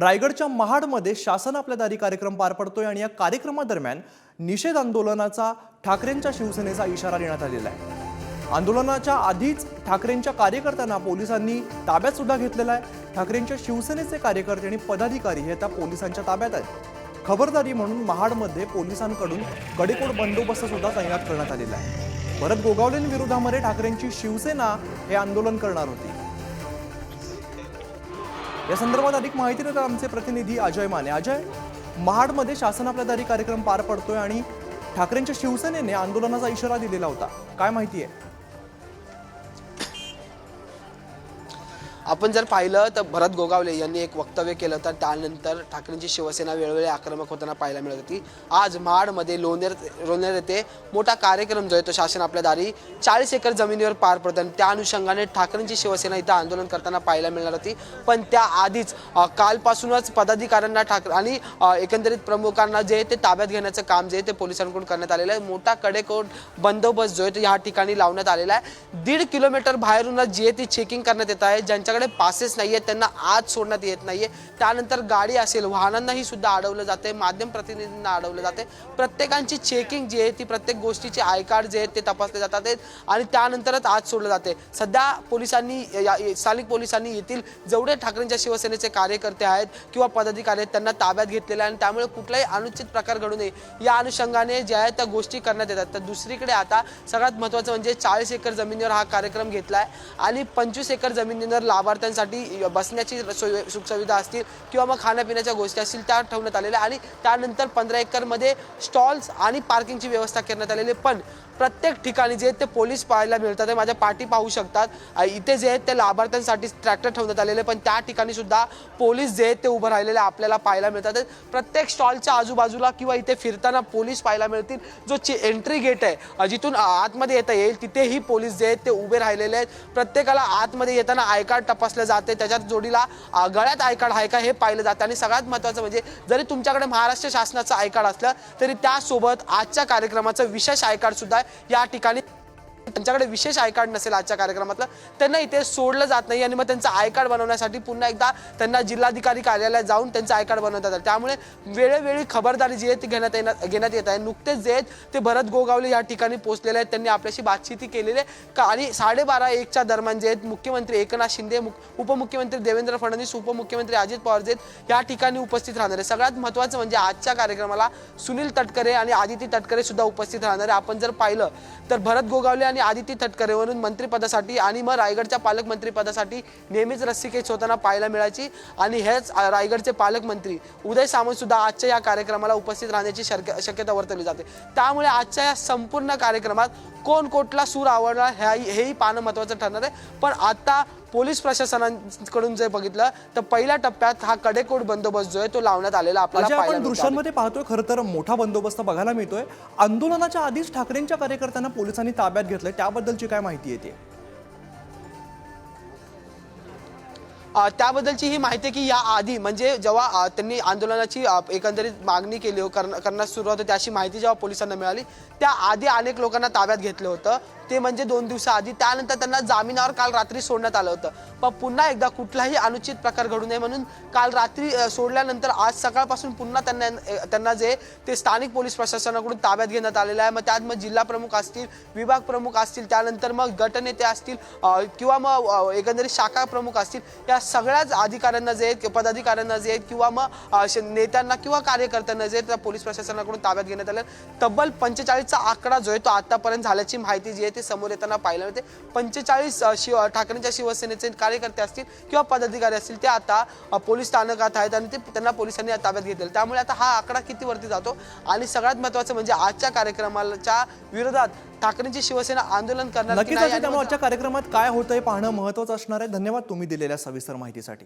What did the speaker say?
रायगडच्या महाडमध्ये शासन आपल्या दारी कार्यक्रम पार पडतोय आणि या कार्यक्रमादरम्यान निषेध आंदोलनाचा ठाकरेंच्या शिवसेनेचा इशारा देण्यात आलेला आहे. आंदोलनाच्या आधीच ठाकरेंच्या कार्यकर्त्यांना पोलिसांनी ताब्यात सुद्धा घेतलेला आहे. ठाकरेंच्या शिवसेनेचे कार्यकर्ते आणि पदाधिकारी हे त्या पोलिसांच्या ताब्यात आहेत. खबरदारी म्हणून महाडमध्ये पोलिसांकडून कडेकोड बंदोबस्त सुद्धा तैनात करण्यात आलेला आहे. भरत गोगावलेंविरोधामध्ये ठाकरेंची शिवसेना हे आंदोलन करणार होती. या संदर्भात अधिक माहिती देतात आमचे प्रतिनिधी अजय माने. अजय महाडमध्ये शासन कार्यक्रम पार पडतोय आणि ठाकरेंच्या शिवसेनेने आंदोलनाचा इशारा दिलेला होता. काय माहिती आहे? आपण जर पाहिलं तर भरत गोगावले यांनी एक वक्तव्य केलं तर त्यानंतर ठाकरेंची शिवसेना वेळोवेळी आक्रमक होताना पाहायला मिळत होती. आज महाडमध्ये लोणेर लोणेर येथे मोठा कार्यक्रम जो आहे तो शासन आपल्या दारी. चाळीस एकर जमिनीवर पार पडतो आणि त्या अनुषंगाने ठाकरेंची शिवसेना इथं आंदोलन करताना पाहायला मिळणार होती. पण त्याआधीच कालपासूनच पदाधिकाऱ्यांना ठाकरे आणि एकंदरीत प्रमुखांना जे ते ताब्यात घेण्याचं काम जे आहे ते पोलिसांकडून करण्यात आलेलं आहे. मोठा कडेकोट बंदोबस्त जो आहे तो ह्या ठिकाणी लावण्यात आलेला आहे. दीड किलोमीटर बाहेरूनच जी आहे ती चेकिंग करण्यात येत आहे. ज्यांच्याकडे पासेस नाही आहेत त्यांना आज सोडण्यात येत नाही आहे त्यानंतर गाडी असेल वाहनांनाही सुद्धा अडवलं जाते माध्यम प्रतिनिधींना अडवलं जाते. प्रत्येकांची चेकिंग जी आहे ती प्रत्येक गोष्टीचे आय कार्ड जे आहेत ते तपासले जातात आणि त्यानंतरच आज सोडलं जाते. सध्या पोलिसांनी या- स्थानिक पोलिसांनी येथील जेवढे ठाकरेंच्या शिवसेनेचे कार्यकर्ते आहेत किंवा पदाधिकारी आहेत त्यांना ताब्यात घेतलेले आहे आणि त्यामुळे कुठलाही अनुचित प्रकार घडू नये. या अनुषंगाने ज्या आहेत त्या गोष्टी करण्यात येतात. तर दुसरीकडे आता सगळ्यात महत्त्वाचं म्हणजे चाळीस एकर जमिनीवर हा कार्यक्रम घेतला आहे आणि पंचवीस एकर जमिनीवर लाभ लाभार्थ्यांसाठी बसण्याची सोय सुखसुविधा असतील किंवा मग खाण्यापिण्याच्या गोष्टी असतील त्या ठेवण्यात आलेल्या आणि त्यानंतर पंधरा एकरमध्ये स्टॉल्स आणि पार्किंगची व्यवस्था करण्यात आलेली आहे. पण प्रत्येक ठिकाणी जे आहेत ते पोलीस पाहायला मिळतात माझ्या पाठी पाहू शकतात. इथे जे आहेत ते लाभार्थ्यांसाठी ट्रॅक्टर ठेवण्यात आलेले पण त्या ठिकाणी सुद्धा पोलीस जे आहेत ते उभं राहिलेले आपल्याला पाहायला मिळतात. प्रत्येक स्टॉलच्या आजूबाजूला किंवा इथे फिरताना पोलीस पाहायला मिळतील. जो एंट्री गेट आहे जिथून आतमध्ये येता येईल तिथेही पोलीस जे आहेत ते उभे राहिलेले आहेत. प्रत्येकाला आतमध्ये येताना आय कार्ड तपासलं जाते. त्याच्यात जोडीला गळ्यात आय कार्ड आहे का हे पाहिलं जातं. आणि सगळ्यात महत्त्वाचं म्हणजे जरी तुमच्याकडे महाराष्ट्र शासनाचं आयकार्ड असलं तरी त्यासोबत आजच्या कार्यक्रमाचं विशेष आय सुद्धा या ठिकाणी त्यांच्याकडे विशेष आय कार्ड नसेल आजच्या कार्यक्रमातलं त्यांना इथे सोडलं जात नाही आणि मग त्यांचं आय कार्ड बनवण्यासाठी पुन्हा एकदा त्यांना जिल्हाधिकारी कार्यालयात जाऊन त्यांचं आय कार्ड बनवण्यात आलं त्यामुळे वेळोवेळी खबरदारी जी आहे ती घेण्यात येण्यात घेण्यात येत आहे. नुकतेच जे आहेत ते भरत गोगावले या ठिकाणी पोहोचलेले आहेत. त्यांनी आपल्याशी बातचीती केलेली आहे. का आणि साडेबारा एकच्या दरम्यान जे आहेत मुख्यमंत्री एकनाथ शिंदे मुख- उपमुख्यमंत्री देवेंद्र फडणवीस उपमुख्यमंत्री अजित पवार जे आहेत या ठिकाणी उपस्थित राहणार आहे सगळ्यात महत्त्वाचं म्हणजे आजच्या कार्यक्रमाला सुनील तटकरे आणि आदिती तटकरे सुद्धा उपस्थित राहणार आहे आपण जर पाहिलं तर भरत गोगावले आणि आदिती तटकरेवरून मंत्रिपदासाठी आणि मग रायगडच्या पालकमंत्रीपदासाठी नेहमीच रस्सीखेच होताना पाहायला मिळायची. आणि हेच रायगडचे पालकमंत्री उदय सामंत सुद्धा आजच्या या कार्यक्रमाला उपस्थित राहण्याची शक्य शक्यता वर्तवली जाते. त्यामुळे आजच्या या संपूर्ण कार्यक्रमात कोण कोटला सूर आवडला ह्या हेही पाहणं महत्त्वाचं ठरणार आहे. पण आता पोलीस प्रशासनाकडून जर बघितलं तर पहिल्या टप्प्यात हा कडेकोट बंदोबस्त जो आहे तो लावण्यात आलेला आपल्याला मिळतो. दृश्यांमध्ये पाहतोय खरं तर मोठा बंदोबस्त बघायला मिळतोय. आंदोलनाच्या आधीच ठाकरेंच्या कार्यकर्त्यांना पोलिसांनी ताब्यात घेतलंय. त्याबद्दलची काय माहिती येते त्याबद्दलची ही माहिती आहे की या आधी म्हणजे जेव्हा त्यांनी आंदोलनाची एकंदरीत मागणी केली हो करण्या- करण्यास सुरुवात होती अशी माहिती जेव्हा पोलिसांना मिळाली त्या आधी अनेक लोकांना ताब्यात घेतलं होतं. ते म्हणजे दोन दिवसाआधी त्यानंतर त्यांना जामिनावर काल रात्री सोडण्यात आलं होतं. पण पुन्हा एकदा कुठलाही अनुचित प्रकार घडू नये म्हणून काल रात्री सोडल्यानंतर आज सकाळपासून पुन्हा त्यांना त्यांना जे ते स्थानिक पोलीस प्रशासनाकडून ताब्यात घेण्यात आलेलं आहे. मग त्यात मग जिल्हा प्रमुख असतील विभाग प्रमुख असतील त्यानंतर मग गटनेते असतील किंवा मग एकंदरीत शाखा प्रमुख असतील या सगळ्याच अधिकाऱ्यांना जे आहेत पदाधिकाऱ्यांना जे आहेत किंवा मग नेत्यांना किंवा कार्यकर्त्यांना जे आहेत त्या पोलीस प्रशासनाकडून ताब्यात घेण्यात आलं. तब्बल पंचेचाळीसचा आकडा जो आहे तो आतापर्यंत झाल्याची माहिती जी आहे ती समोर येताना पाहायला मिळते पंचेचाळीस शिव ठाकरेंच्या शिवसेनेचे कार्यकर्ते असतील किंवा पदाधिकारी असतील ते आता पोलीस स्थानकात आहेत आणि ते त्यांना पोलिसांनी ताब्यात घेतलेलं त्यामुळे आता हा आकडा किती वरती जातो? आणि सगळ्यात महत्त्वाचं म्हणजे आजच्या कार्यक्रमाच्या विरोधात ठाकरेंची शिवसेना आंदोलन करणार नक्कीच त्यामुळे आजच्या कार्यक्रमात काय होतंय पाहणं महत्वाचं असणार आहे. धन्यवाद तुम्ही दिलेल्या सविस्तर माहितीसाठी.